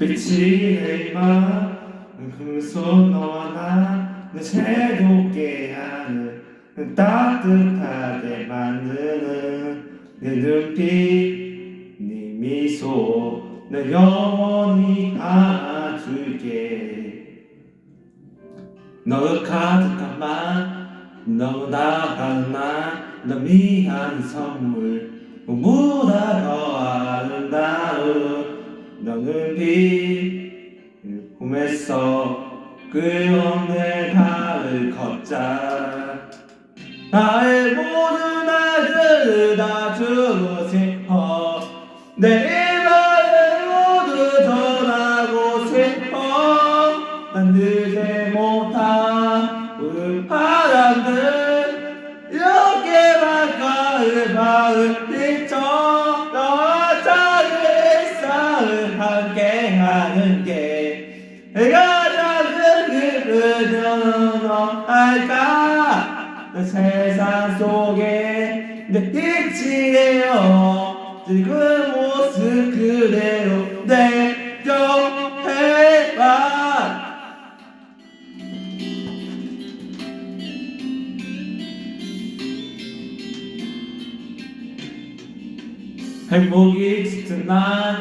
빛이 내마. 그손 너와 나는 새롭게 하는 따뜻하게 만드는 내 눈빛 네 미소 내 영원히 안아줄게. 너를 가득한 맘 너무 나가나 너 미안 선물 너는 빛 꿈에서 끝없는 가을 걷자. 나의 모든 날들을 다 주고 싶어 내 게 가장 그들은 할까? 내 세상 속에 내 빛이에요 지금 모습 그대로 내 곁에만 행복이 짙은 날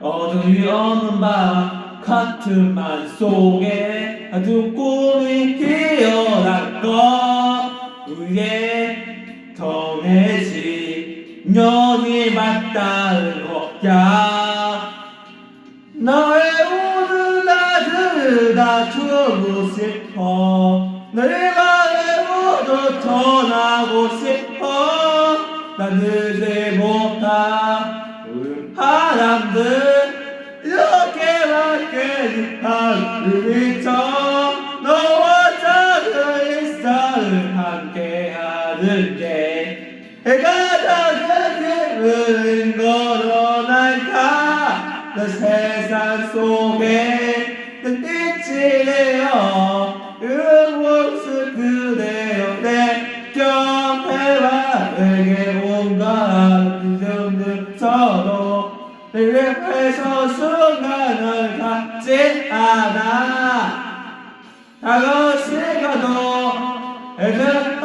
어둠이 오는 밤 하트만 속에 아주 꿈이 피어난 것 위에 정해지 년이 맞다는 거야. 너의 모든 나를 다 주고 싶어. 너의 마음을 모두 전하고 싶어. 나는 내 못한 그 사람들. 기쁜 걸어날까? 내 세상 속에 내 빛이 되어 그 모습 그대로 내 곁에와 내게 온갖 잊음들쳐도 내 옆에서 순간을 갖지 않아. 다가오시가도 애들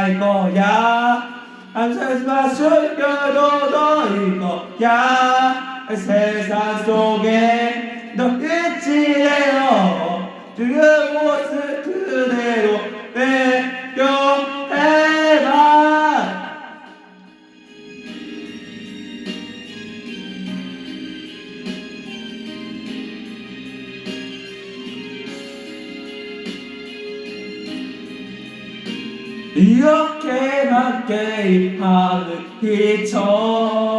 날 거야. 안살지마 숨겨도 너일 거야. 세상 속에 너 끝이에요 두려워. 이렇게 낮게 입하는 희처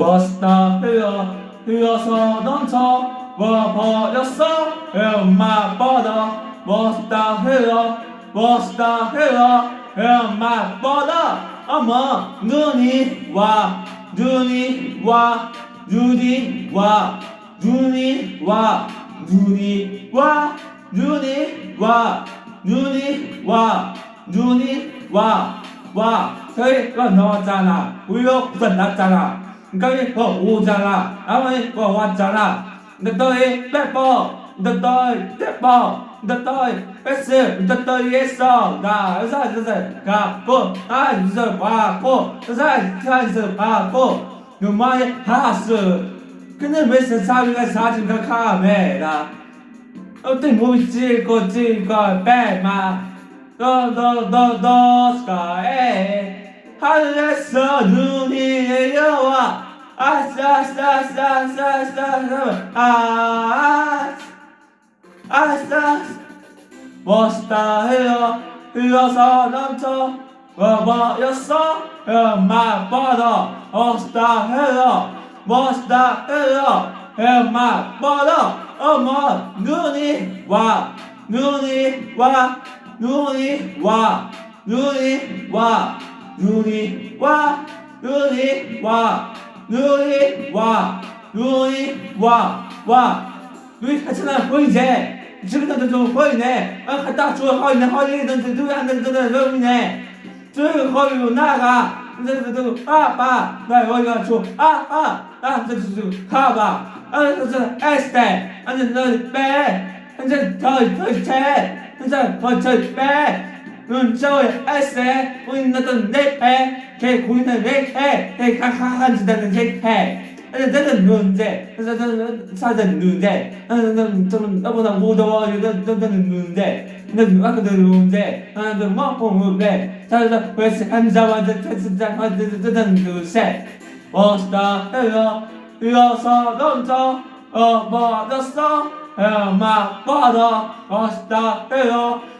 멋있다. 흘러 흘러서 넘쳐 와 버렸어. 음악 뻗어 멋있다. 흘러 멋있다. 흘러 음악 뻗어 어머 눈이 와 눈이 와 눈이 와 눈이 와 눈이 와 눈이 와 눈이 와 눈이 와와. 저희가 넣었잖아. 우리가 부산 났잖아 gái có u già là áo ấy có hoa già là đất tôi bếp bò đất tôi bếp bò đất tôi bếp sư đất tôi yết sò gà ra ra ra gà cô ai giờ bà cô ra ra giờ bà cô người mai hạ sư 근데 왜 세상에 사진 카메라 어때 뭐지 거지가 빼마 너너너너 스카 하늘에서 눈이 내려와. 아싸싸싸싸싸싸. 아 아싸. 멋있다 흘러 흘러서 넘쳐. 와버렸어? 음악 뻗어 멋있다 흘러 멋있다 흘러 음악 뻗어 어머 눈이 와. 눈이 와. 눈이 와. 눈이 와 눈이 와 눈이 와 눈이 와 눈이 와와 눈이 괜찮아 보이지 지금도 좀 보이네 아 갔다 줘 허이네 허이네 너 누구 한테 너 보이네 저기 거기 나가 아빠 나 여기가 줘 아아나 저저 가봐 아저 에스테 아저 너빼 현재 더더채 현재 더채빼 은저의 알세 고인났던 내패 개 고인의 내패 가가한다는 내패 나는 누운데? 나는 사전 누운데? 나는 저는 너보다 무더워 나는 누운데? 나는 아까도 누운데? 나는 먹고 누운데 나는 벌써 앉아와서 진짜. 나는 누세? 어서 일어 일어서 넘쳐 어 멀었어. 어 막바다 어서 일어.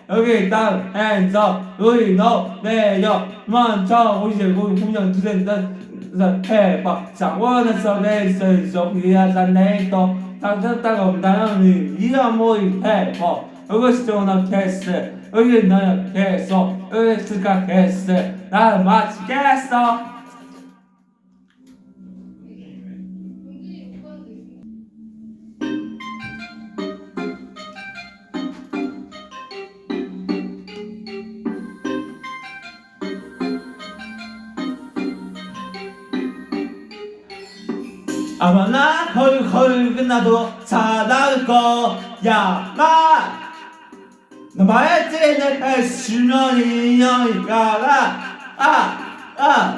여기 땅 핸서 우리 너 내려 먼저 오시고 분명 두센던 해봐. 장원에서 내서 소리하자 내도 당쳤다가 온다는 이어물 대고 여기서 좀 캐스 여기 너는 계속. 여기 스가 캐스 나를 마치겠어 아마 나 헐헐 끝나도 살아갈 거야. 마. 너말했지? 내 배수면이 여기가라. 아아.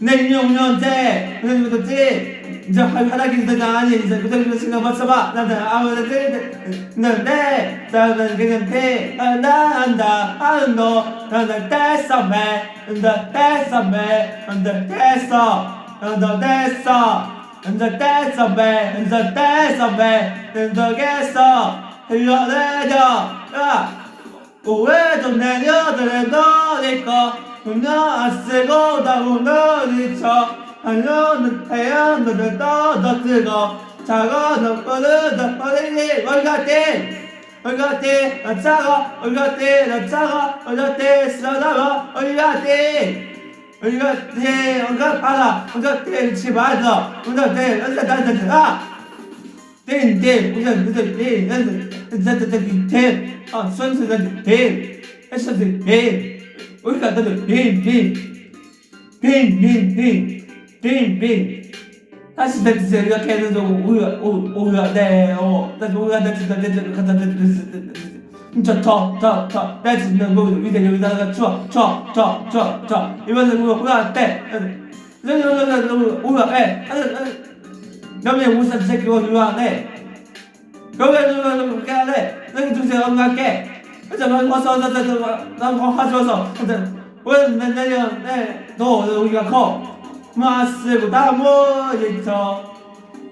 내년년째. 그랬지? 이제 하나기 되가 아니 이제 그때부터 생각 봤어봐. 나는 아무래도 근데 나는 그냥 대 하나 한다. 하는 너 나는 됐어 매. 근데 됐어 매. 근데 됐어. 근데 됐어 은서대 선배 은서대 선배 은서에서 흘려내려. 야 오해 좀 내려드려도 네꺼. 운명 안 쓰고 다 운명 미쳐. 한눈은 태양눈을 떠서 뜨고 작은 눈물을 덮어내니 월가띠 월가띠 나 차고 월가띠 나 차고 월가띠 쓰러나고 월가띠 이거 대 언가 받아 언가 대치 받아 언가 대 언가 다다다 대대 우선 우선 대 다다다 대아 선수들 대 했었을 대 우리가 다들 대대대대대대 다시 다시 이렇게 해서 우리가 우리가 대어 다시 우리가 다시 다시 다시 다시 다시 저저저저 내짓는 몸을 위대 여기다가 추워 추워 추워 추워 추워 이번엔 우리 호야 때 우야 에 남의 우산 새끼고 유한해 여기에 누가 그렇게 하래 너희 둘째 엄마께 그래서 넌 어서 어서 어서 난 화주어서 왜내 내려 내너 우리가 커. 마스고 다모지쳐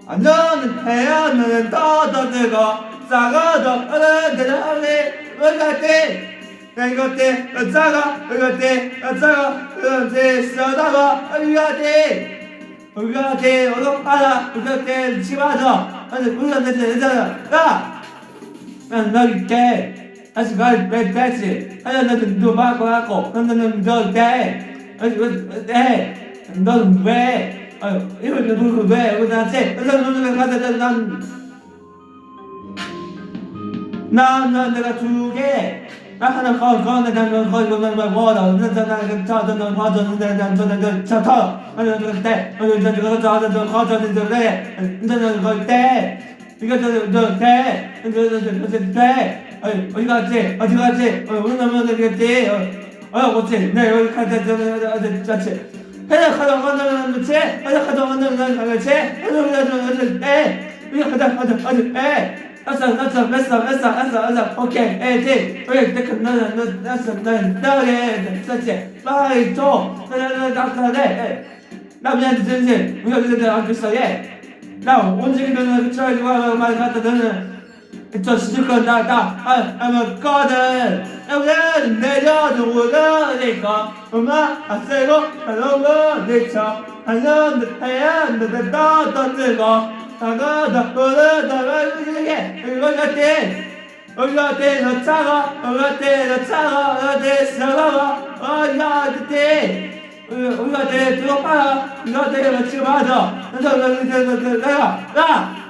안녕은 태양은 떠떠 뜨거 싸가 덕어는 대단하네 어때 이것때 싸가 이것때 싸가 이것때 싸다가 이것때 이것때 어둠 알아 이것때 집어서 아니 무슨 대체 대단하 야난너 이렇게 아직 말 뱉지. 아니 너는 누마고 하고 너는 너때 아니 왜때 너는 왜? 아유 이거 왜? 나한테 너는 왜 가자 난 나, 나, 내가 두 개. 나 하나 거, 거, 나, 나, 거, 거, 나, 나, 뭐, 나, 나, 나, 나, 저, 저, 나, 거, 저, 나, 나, 저, 나, 나, 저, 저, 아니, 저, 저, 때, 아니, 저, 저, 저, 저, 저, 저, 거, 저, 저, 저, 때, 저, 저, 거, 때, 이거, 저, 저, 때, 저, 저, 저, 저, 때, 아니, 어디 갔지? 어디 갔지? 어, 오늘 나면 어디 갔지? 어, 어, 어찌? 네, 여기 갔지, 저, 저, 저, 저, 저, 저, 해야 가자, 가자, 가자, 치? 해야 가자, 가자, 가자, 가자, 치? 해야 가자, 가자, 가자, 에, 이거 가자, 가자, 가자, 에. 알았어, 알았어, 알았어, 알았어, 알았어, 알았어, 오케이, 에이, 디, 오케이, 내가 너는, 너, 알았어, 너, 너게, 그렇지, 빨리 줘, 나, 나, 나, 나, 나, 나, 미안해, 진심, 우리가 그때 안 됐어, 얘, 나 움직이면은 그쳐가지고 말 갖다 너는 저 시집건 나, 나, 아, 아마 거든, 여기는 내려주고 그러니까, 엄마, 안 쓰고, 하는 거, 내쳐, 하는 듯 해야, 너는 또, 또 뜨고, 다가 나쁘다 다가 이게 이거 같아 어디 같아 너 차가 같아 너 차가 어디 서가 어디 같아. 어디 같아 들어봐 이거 같아 너 지금 맞아 너 내가 나